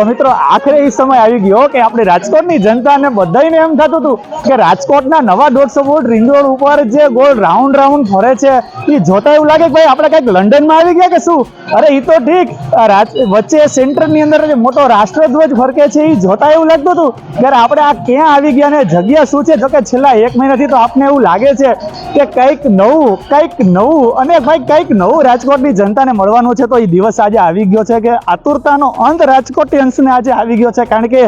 તો મિત્રો, આખરે એ સમય આવી ગયો કે આપણે રાજકોટની જનતાને બધાને એમ થતું હતું કે રાજકોટના નવા દોઢસો ફૂટ રિંગ રોડ ઉપર જે ગોળ રાઉન્ડ રાઉન્ડ ફરે છે, એ જોતા એવું લાગે કે ભાઈ આપણે કંઈક લંડનમાં આવી ગયા કે શું? અરે, એ તો ઠીક. વચ્ચે સેન્ટરની અંદર જે મોટો રાષ્ટ્રધ્વજ ફરકે છે, એ જોતા એવું લાગતું હતું ત્યારે આપણે આ ક્યાં આવી ગયા ને? જગ્યા શું છે? જોકે છેલ્લા એક મહિનાથી તો આપને એવું લાગે છે કે કંઈક નવું કંઈક નવું અને ભાઈ કંઈક નવું રાજકોટની જનતાને મળવાનું છે. તો એ દિવસ આજે આવી ગયો છે કે આતુરતાનો અંત રાજકોટિયન્સને આજે આવી ગયો છે કારણ કે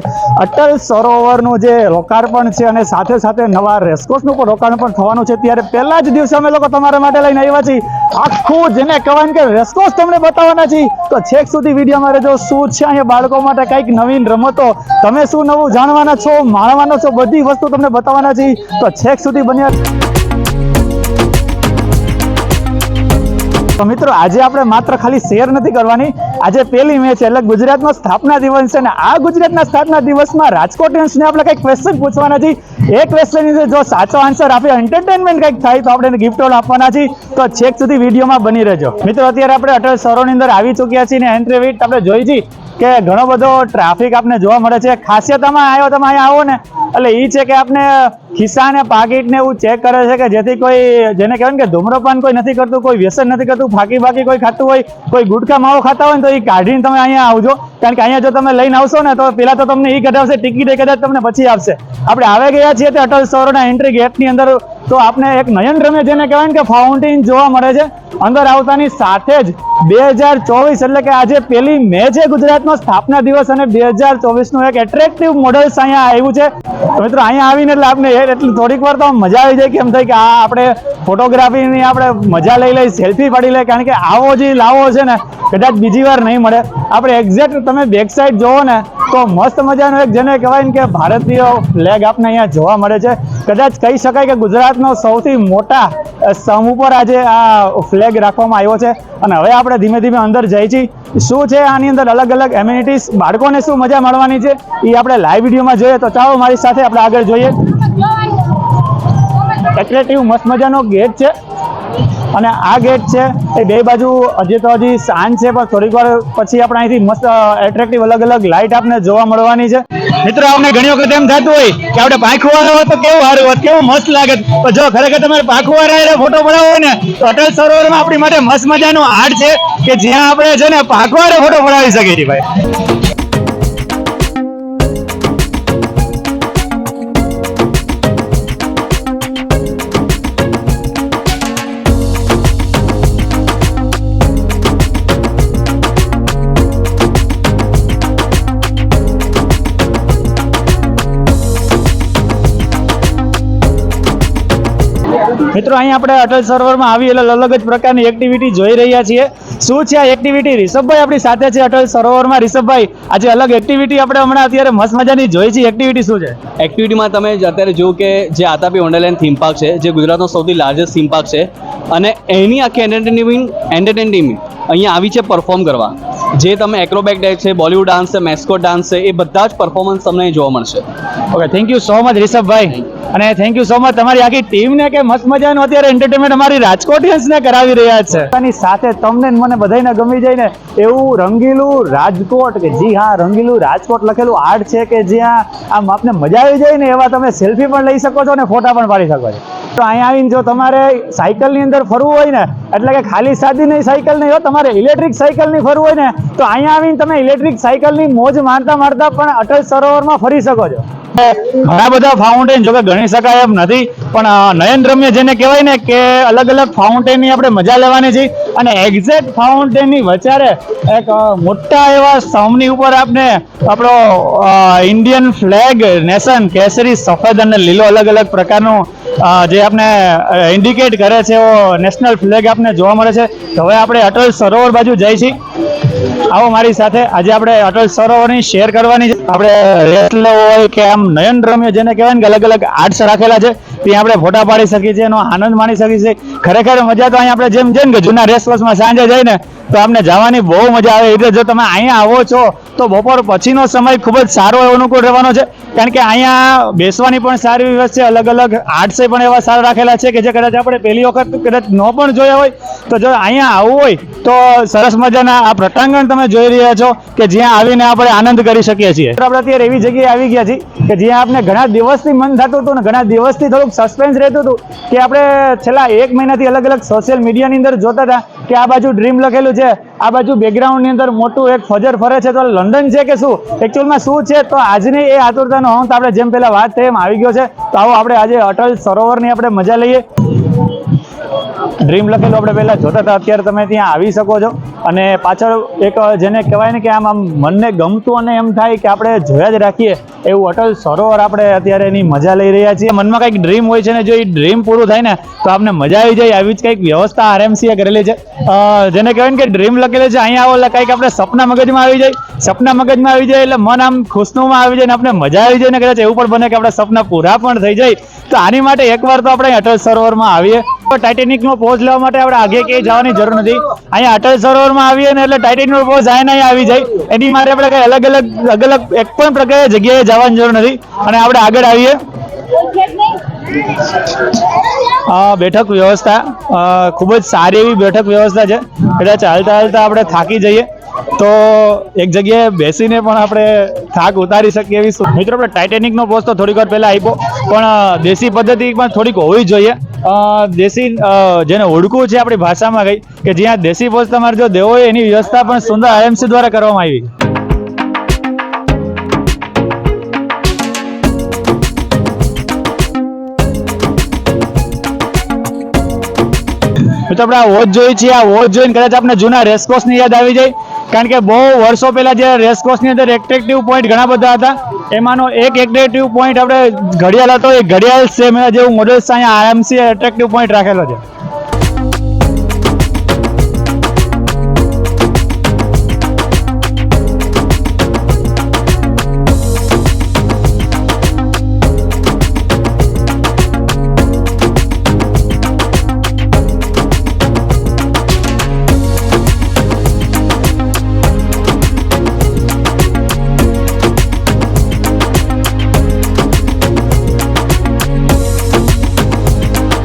અટલ સરોવરનું જે લોકાર્પણ છે અને સાથે સાથે નવા રેસકોર્સનું પણ રોકાણ થવાનું છે, ત્યારે પહેલા જ દિવસે અમે લોકો તમારા માટે લઈને આવ્યા છીએ. આખું જેને કહેવાય કે રેસકોર્સ તમને બતાવવાના છીએ. તો છેક સુધી વિડીયોમાં રહેજો શું છે અહીંયા બાળકો માટે કંઈક નવીન રમતો, તમે શું નવું જાણવાના છો, માણવાના છો, બધી વસ્તુ તમને બતાવવાના છીએ. તો છેક સુધી બન્યા તો મિત્રો, આજે આપણે માત્ર ખાલી શેર નથી કરવાની. આજે પહેલી મેચ એટલે ગુજરાતનો સ્થાપના દિવસ છે ને આ ગુજરાતના સ્થાપના દિવસમાં રાજકોટિયન્સને આપણે કંઈક ક્વેશ્ચન પૂછવાના છે એ ક્વેશ્ચન જો સાચો આન્સર આપે એન્ટરટેનમેન્ટ કંઈક થાય, તો આપણે એને ગિફ્ટો આપવાના છે તો છેક સુધી વિડીયોમાં બની રહેજો. મિત્રો, અત્યારે આપણે અટલ સરોની અંદર આવી ચૂક્યા છીએ ને એન્ટ્રી આપણે જોઈ છીએ. કે ઘણો બધો ટ્રાફિક આપને જોવા મળે છે. ખાસિયતમાં આવ્યો, તમે અહીંયા આવો ને. એટલે એ છે કે આપને ખિસ્સા ને પાકીટ ને એવું ચેક કરે છે કે જેથી કોઈ, જેને કહેવાય કે ધૂમ્રપાન કોઈ નથી કરતું, કોઈ વ્યસન નથી કરતું ફાકી બાકી કોઈ ખાતું હોય, કોઈ ગુટકા માવો ખાતા હોય ને તો એ કાઢીને તમે અહીંયા આવજો. કારણ કે અહીંયા જો તમે લઈને આવશો ને, તો પેલા તો તમને એ કઢાવશે, ટિકિટ એ કદાચ તમને પછી આપશે. આપણે આવે ગયા છીએ તે અટલ સરોવરના એન્ટ્રી ગેટની અંદર. તો આપને એક નયન રમે જેને કહેવાય કે ફાઉન્ટેન જોવા મળે છે. અંદર આવતાની સાથે જ બે હજાર ચોવીસ એટલે કે આજે પેલી મે છે ગુજરાતનો સ્થાપના દિવસ અને બે હજાર ચોવીસનું એક એટ્રેક્ટિવ મોડલ્સ અહીંયા આવ્યું છે. મિત્રો અહીંયા આવીને એટલે આપણે એટલી થોડીક વાર તો મજા આવી જાય કે એમ થાય કે આ આપણે ફોટોગ્રાફીની આપણે મજા લઈ લઈ સેલ્ફી પાડી લઈ, કારણ કે આવો જે લાવો છે ને, કદાચ બીજી વાર નહીં મળે. આપણે એક્ઝેક્ટ તમે બેક સાઈડ જોવો ને તો મસ્ત મજાનો એક જેને કહેવાય ને કે ભારતીય ફ્લેગ આપને અહીંયા જોવા મળે છે. કદાચ કહી શકાય કે ગુજરાતનો સૌથી મોટા સમ ઉપર આજે આ ફ્લેગ રાખવામાં આવ્યો છે. અને હવે આપણે ધીમે ધીમે અંદર જઈ છીએ શું છે આની અંદર અલગ અલગ એમ્યુનિટીઝ બાળકોને શું મજા મળવાની છે? એ આપણે લાઈવ વિડીયોમાં જોઈએ. તો ચાલો મારી સાથે આપણે આગળ જોઈએ. એટ્રેક્ટિવ મસ્ત મજાનો ગેટ છે. અને આ ગેટ છે, એ બે બાજુ હજી તો હજી શાંત છે, પણ થોડીક વાર પછી આપણે અહીંથી મસ્ત એટ્રેક્ટિવ અલગ અલગ લાઇટ આપને જોવા મળવાની છે. મિત્રો અમને ઘણી વખત એમ થતું હોય કે આપણે પાંખુવાળા હોત તો કેવું સારું હોત કેવું મસ્ત લાગે. પણ જો ખરેખર તમારે પાંખુવાળા ફોટો પડાવો હોય ને, તો અટલ સરોવરમાં આપણી માટે મસ્ત મજાનો આર્ટ છે કે જ્યાં આપણે છે ને પાંખુવાળે ફોટો પડાવી શકીએ છીએ ભાઈ. મિત્રો અહીં આપણે અટલ સરોવરમાં આવી એટલે અલગ જ પ્રકારની એક્ટિવિટી જોઈ રહ્યા છીએ. શું છે આ એક્ટિવિટી રિષભભાઈ આપણી સાથે છે અટલ સરોવરમાં. રિષભભાઈ, આજે અલગ એક્ટિવિટી આપણે હમણાં અત્યારે મસ્ત મજાની જોઈ છે એક્ટિવિટી શું છે? એક્ટિવિટીમાં તમે અત્યારે જુઓ કે જે આતાપી વંડરલેન્ડ થીમ પાર્ક છે, જે ગુજરાતનો સૌથી લાર્જેસ્ટ થીમ પાર્ક છે, અને એની આખી એન્ટરટેનમેન્ટ એન્ટરટેનમેન્ટ અહીંયા આવી છે પરફોર્મ કરવા. જે તમે એક્રોબેક ડાન્સ છે બોલિવૂડ ડાન્સ છે મેસ્કોટ ડાન્સ છે એ બધા જ પરફોર્મન્સ તમને જોવા મળશે. Okay thank you so much રિષભભાઈ અને થેન્ક યુ સો મચ તમારી આખી ટીમને કે મસ્ત મજાનું અત્યારે એન્ટરટેનમેન્ટ અમારી રાજકોટિયન્સને કરાવી રહ્યા છે. એની સાથે તમને મને બધાને ગમી જાય ને એવું રંગીલું રાજકોટ કે જી હા રંગીલું રાજકોટ લખેલું આર્ટ છે કે જ્યાં આમ આપને મજા આવી જાય ને એવા તમે સેલ્ફી પણ લઈ શકો છો ને ફોટા પણ પાડી શકો છો. તો અહીંયા આવીને જો તમારે સાયકલની અંદર ફરવું હોય ને એટલે કે ખાલી સાદી નહીં સાયકલ નહીં હો તમારે ઇલેક્ટ્રિક સાયકલની ફરવું હોય ને તો અહીંયા આવીને તમે ઇલેક્ટ્રિક સાયકલની મોજ મારતા મારતા પણ અટલ સરોવરમાં ફરી શકો છો. ઘણા બધા ફાઉન્ટેન જોકે ગણી શકાય એમ નથી, પણ નયન રમ્ય જેને કહેવાય ને કે અલગ અલગ ફાઉન્ટેનની આપણે મજા લેવાની છે. અને એક્ઝેક્ટ ફાઉન્ટેનની વચારે એક મોટા એવા સ્તંભની ઉપર આપણે આપણો ઇન્ડિયન ફ્લેગ નેશન કેસરી સફેદ અને લીલો અલગ અલગ પ્રકારનું જે આપણે ઇન્ડિકેટ કરે છે એવો નેશનલ ફ્લેગ આપને જોવા મળે છે. તો હવે આપણે અટલ સરોવર બાજુ જઈ છીએ. આવો મારી સાથે. આજે આપણે અટલ સરોવરની શેર કરવાની છે. આપણે રેસ લેવો હોય કે આમ નયન રમ્ય જેને કહેવાય ને કે અલગ અલગ આર્ટ્સ રાખેલા છે ત્યાં આપણે ફોટા પાડી શકીએ છીએ, એનો આનંદ માણી શકીએ છીએ. ખરેખર મજા તો અહીંયા આપણે જેમ જેમ કે જૂના રેસ કોર્સમાં સાંજે જઈને, તો આપણે જવાની બહુ મજા આવે. એટલે જો તમે અહીંયા આવો છો તો બપોર પછીનો સમય ખૂબ જ સારો એવો અનુકૂળ રહેવાનો છે. કારણ કે અહીંયા બેસવાની પણ સારી વ્યવસ્થા છે અલગ અલગ આર્ટસે પણ એવા સારા રાખેલા છે કે જે કદાચ આપણે પહેલી વખત કદાચ ન પણ જોયા હોય. તો જો અહીંયા આવવું હોય તો સરસ મજાના આ પ્રટાંગણ તમે જોઈ રહ્યા છો કે જ્યાં આવીને આપણે આનંદ કરી શકીએ છીએ. આપણે અત્યારે એવી જગ્યાએ આવી ગયા છીએ કે જ્યાં આપણે ઘણા દિવસથી મન થતું હતું ને ઘણા દિવસથી થોડુંક સસ્પેન્સ રહેતું હતું કે આપણે છેલ્લા એક મહિનાથી અલગ અલગ સોશિયલ મીડિયાની અંદર જોતા હતા. કે આ બાજુ ડ્રીમ લખેલું છે, આ બાજુ બેકગ્રાઉન્ડની અંદર મોટું એક ફજર ફરે છે, તો લંડન છે કે શું? એકચ્યુઅલમાં શું છે? તો આજની એ આતુરતાનો અંત આપણે જેમ પહેલા વાત થઈ એમ આવી ગયો છે. તો આવો આપણે આજે અટલ સરોવરની આપણે મજા લઈએ. ડ્રીમ લખેલું આપણે પહેલાં જોતા હતા. અત્યારે તમે ત્યાં આવી શકો છો. અને પાછળ એક જેને કહેવાય ને કે આમ આમ મનને ગમતું અને એમ થાય કે આપણે જોયા જ રાખીએ એવું અટલ સરોવર આપણે અત્યારે એની મજા લઈ રહ્યા છીએ. મનમાં કંઈક ડ્રીમ હોય છે ને જો એ ડ્રીમ પૂરું થાય ને, તો આપણને મજા આવી જાય. આવી જ કંઈક વ્યવસ્થા આરએમસીએ કરેલી છે. જેને કહેવાય ને કે ડ્રીમ લખેલું છે, અહીંયા આવો એટલે કંઈક આપણે સપના મગજમાં આવી જાય. સપના મગજમાં આવી જાય એટલે મન આમ ખુશનુમાં આવી જાય ને આપણે મજા આવી જાય ને કદાચ એવું પણ બને કે આપણા સપના પૂરા પણ થઈ જાય. તો આની માટે એકવાર તો આપણે અટલ સરોવરમાં આવીએ. તો ટાઇટેનિક નો પોઝ લેવા માટે આપણે આગે ક્યાંય જવાની જરૂર નથી. અહીંયા અટલ સરોવરમાં આવીએ ને એટલે ટાઇટેનિક નો પોઝ આઈને અહીં આવી જાય. એની માટે આપણે કઈ અલગ અલગ અલગ અલગ એક પણ પ્રકારે જગ્યાએ જવાની જરૂર નથી. અને આપણે આગળ આવીએ. બેઠક વ્યવસ્થા ખૂબ જ સારી એવી બેઠક વ્યવસ્થા છે. એટલે ચાલતા ચાલતા આપણે થાકી જઈએ. તો એક જગ્યાએ બેસીને પણ આપણે થાક ઉતારી શકીએ એવી મિત્રો, આપણે ટાઇટેનિકનો પોસ્ટ તો થોડીક વાર પહેલાં આપ્યો પણ દેશી પદ્ધતિ પણ થોડીક હોવી જોઈએ. દેશી જેને ઓળખું છે આપણી ભાષામાં કઈ, કે જ્યાં દેશી ભોજ તમારે જો દેવો હોય એની વ્યવસ્થા પણ સુંદર આઈએમસી દ્વારા કરવામાં આવી. તો આપણે આ વોચ જોઈ છે આ વોચ જોઈને કદાચ આપણે જૂના રેસકોર્સની યાદ આવી જાય. કારણ કે બહુ વર્ષો પહેલા જે રેસકોર્સની અંદર એટ્રેક્ટિવ પોઈન્ટ ઘણા બધા હતા. એમાંનો એક એટ્રેક્ટિવ પોઈન્ટ આપણે ઘડિયાળ હતો, એ ઘડિયાળ સેમ જેવું મોડલ્સ અહીંયા આરએમસી એટ્રેક્ટિવ પોઈન્ટ રાખેલો છે.